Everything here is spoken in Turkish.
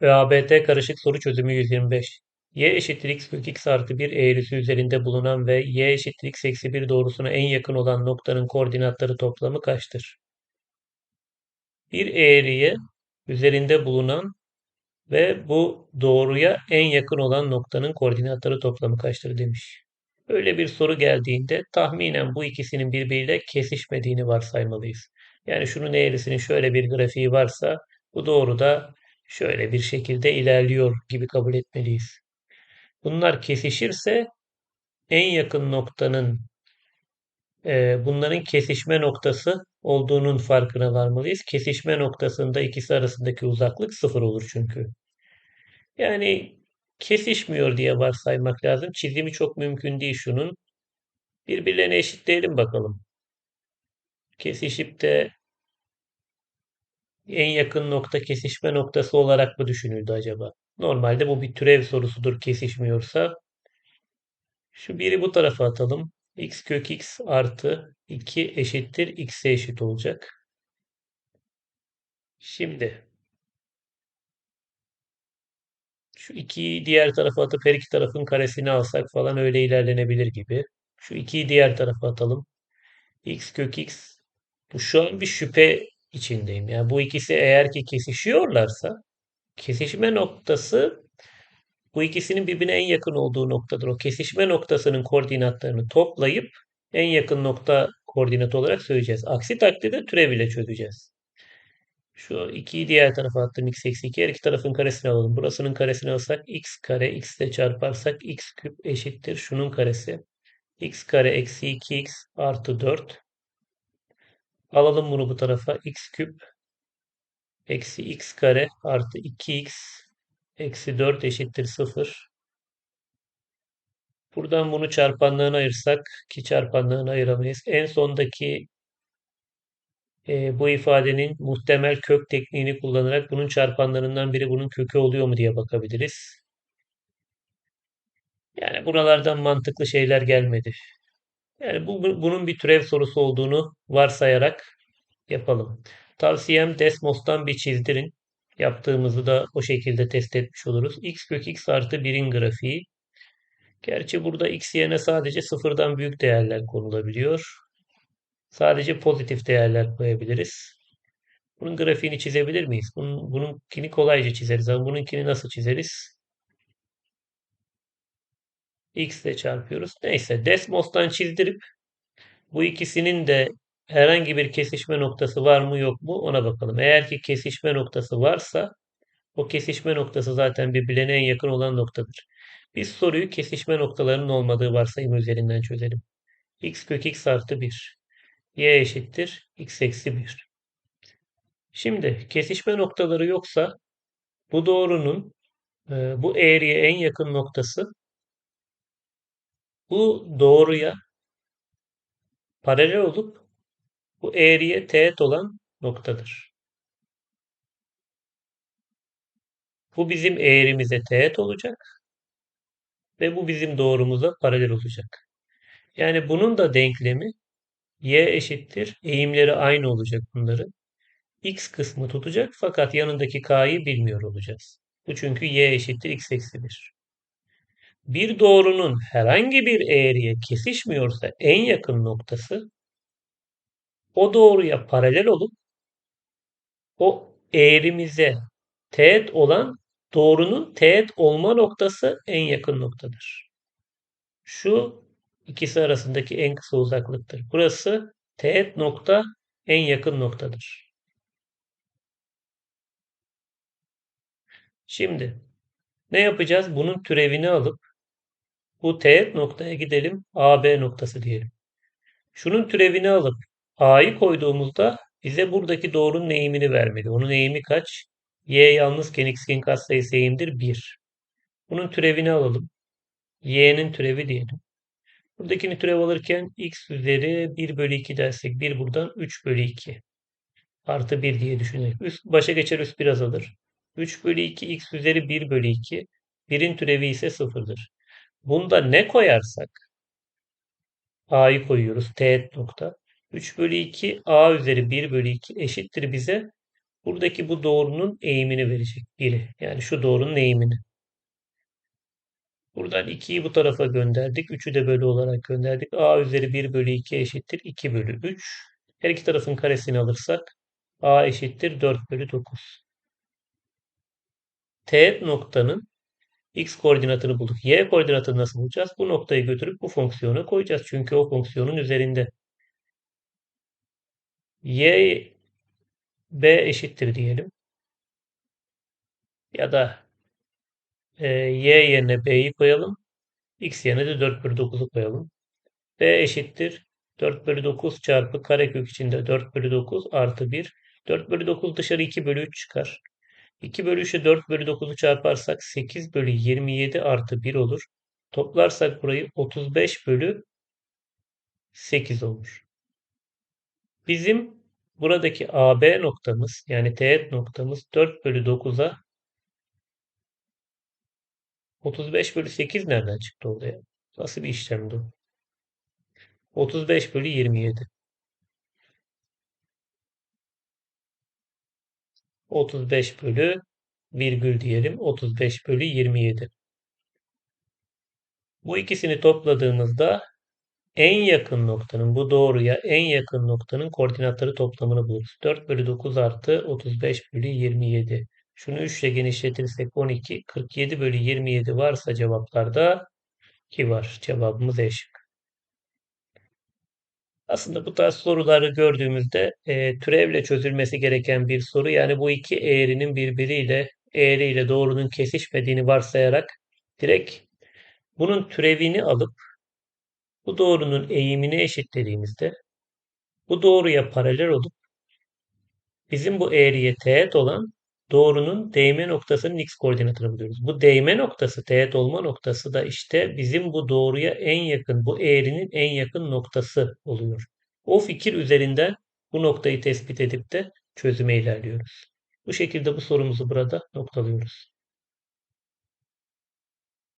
ÖABT karışık soru çözümü 125. y eşittir x kök x artı 1 eğrisi üzerinde bulunan ve y eşittir x eksi 1 doğrusuna en yakın olan noktanın koordinatları toplamı kaçtır? Bir eğriye üzerinde bulunan ve bu doğruya en yakın olan noktanın koordinatları toplamı kaçtır demiş. Öyle bir soru geldiğinde tahminen bu ikisinin birbiriyle kesişmediğini varsaymalıyız. Yani şunun eğrisinin şöyle bir grafiği varsa bu doğruda şöyle bir şekilde ilerliyor gibi kabul etmeliyiz. Bunlar kesişirse en yakın noktanın e, bunların kesişme noktası olduğunun farkına varmalıyız. Kesişme noktasında ikisi arasındaki uzaklık sıfır olur çünkü. Yani kesişmiyor diye varsaymak lazım. Çizimi çok mümkün değil şunun. Birbirlerine eşitleyelim bakalım. Kesişip de en yakın nokta kesişme noktası olarak mı düşünüldü acaba? Normalde bu bir türev sorusudur kesişmiyorsa. Şu biri bu tarafa atalım. x kök x artı 2 eşittir x'e eşit olacak. Şimdi şu 2'yi diğer tarafa atıp her iki tarafın karesini alsak falan öyle ilerlenebilir gibi. Şu 2'yi diğer tarafa atalım. x kök x. Bu şu an bir şüphe içindeyim. Yani bu ikisi eğer ki kesişiyorlarsa kesişme noktası bu ikisinin birbirine en yakın olduğu noktadır. O kesişme noktasının koordinatlarını toplayıp en yakın nokta koordinat olarak söyleyeceğiz. Aksi takdirde türev ile çözeceğiz. Şu 2'yi diğer tarafa attım. x eksi 2. Her iki tarafın karesini alalım. Burasının karesini alsak x kare x ile çarparsak x küp eşittir. Şunun karesi. x kare eksi 2x artı 4. Alalım bunu bu tarafa. x küp eksi x kare artı 2x eksi 4 eşittir 0. Buradan bunu çarpanlığına ayırsak ki çarpanlığını ayıramayız. En sondaki e, bu ifadenin muhtemel kök tekniğini kullanarak bunun çarpanlarından biri bunun kökü oluyor mu diye bakabiliriz. Yani buralardan mantıklı şeyler gelmedi. Yani bu, bunun bir türev sorusu olduğunu varsayarak yapalım. Tavsiyem Desmos'tan bir çizdirin. Yaptığımızı da o şekilde test etmiş oluruz. x kök x artı 1'in grafiği. Gerçi burada x yerine sadece sıfırdan büyük değerler konulabiliyor. Sadece pozitif değerler koyabiliriz. Bunun grafiğini çizebilir miyiz? Bunun, bununkini kolayca çizeriz ama bununkini nasıl çizeriz? X ile çarpıyoruz. Neyse Desmos'tan çizdirip bu ikisinin de herhangi bir kesişme noktası var mı yok mu ona bakalım. Eğer ki kesişme noktası varsa o kesişme noktası zaten birbirine en yakın olan noktadır. Biz soruyu kesişme noktalarının olmadığı varsayım üzerinden çözelim. x kök x artı 1. y eşittir x eksi 1. Şimdi kesişme noktaları yoksa bu doğrunun e, bu eğriye en yakın noktası bu doğruya paralel olup bu eğriye teğet olan noktadır. Bu bizim eğrimize teğet olacak ve bu bizim doğrumuza paralel olacak. Yani bunun da denklemi y eşittir. Eğimleri aynı olacak bunların. x kısmı tutacak fakat yanındaki k'yı bilmiyor olacağız. Bu çünkü y eşittir x eksi 1. Bir doğrunun herhangi bir eğriye kesişmiyorsa en yakın noktası o doğruya paralel olup o eğrimize teğet olan doğrunun teğet olma noktası en yakın noktadır. Şu ikisi arasındaki en kısa uzaklıktır. Burası teğet nokta en yakın noktadır. Şimdi ne yapacağız? Bunun türevini alıp bu teğet noktaya gidelim. AB noktası diyelim. Şunun türevini alıp A'yı koyduğumuzda bize buradaki doğrunun eğimini vermedi. Onun eğimi kaç? Y yalnızken x'in katsayısı eğimdir 1. Bunun türevini alalım. Y'nin türevi diyelim. Buradakini türev alırken x üzeri 1 bölü 2 dersek 1 buradan 3 bölü 2 artı 1 diye düşünelim. Üst başa geçer üst biraz alır. 3 bölü 2 x üzeri 1 bölü 2. 1'in türevi ise 0'dır. Bunda ne koyarsak a'yı koyuyoruz. Teğet nokta. 3 bölü 2 a üzeri 1 bölü 2 eşittir bize Buradaki bu doğrunun eğimini verecek biri. Yani şu doğrunun eğimini. Buradan 2'yi bu tarafa gönderdik. 3'ü de bölü olarak gönderdik. A üzeri 1 bölü 2 eşittir 2 bölü 3. Her iki tarafın karesini alırsak A eşittir 4 bölü 9. Teğet noktanın x koordinatını bulduk. Y koordinatını nasıl bulacağız? Bu noktayı götürüp bu fonksiyona koyacağız. Çünkü o fonksiyonun üzerinde. Y B eşittir diyelim. Ya da e, Y yerine B'yi koyalım. X yerine de 4 bölü 9'u koyalım. B eşittir 4 bölü 9 çarpı karekök içinde 4 bölü 9 artı 1. 4 bölü 9 dışarı 2 bölü 3 çıkar. 2 bölü 3'e 4 bölü 9'u çarparsak 8 bölü 27 artı 1 olur. Toplarsak burayı 35 bölü 8 olur. Bizim buradaki AB noktamız yani teğet noktamız 4 bölü 9'a 35 bölü 8 nereden çıktı oraya? Nasıl bir işlemdi o? 35 bölü 27. 35 bölü virgül diyelim 35 bölü 27. Bu ikisini topladığımızda en yakın noktanın bu doğruya en yakın noktanın koordinatları toplamını buluruz. 4 bölü 9 artı 35 bölü 27. Şunu 3 ile genişletirsek 12. 47 bölü 27 varsa cevaplarda ki var. Cevabımız E şık. Aslında bu tarz soruları gördüğümüzde e, türevle çözülmesi gereken bir soru. Yani bu iki eğrinin birbiriyle eğriyle doğrunun kesişmediğini varsayarak direkt bunun türevini alıp bu doğrunun eğimini eşitlediğimizde bu doğruya paralel olup bizim bu eğriye teğet olan doğrunun değme noktasının x koordinatını buluyoruz. Bu değme noktası, teğet olma noktası da işte bizim bu doğruya en yakın, bu eğrinin en yakın noktası oluyor. O fikir üzerinden bu noktayı tespit edip de çözüme ilerliyoruz. Bu şekilde bu sorumuzu burada noktalıyoruz.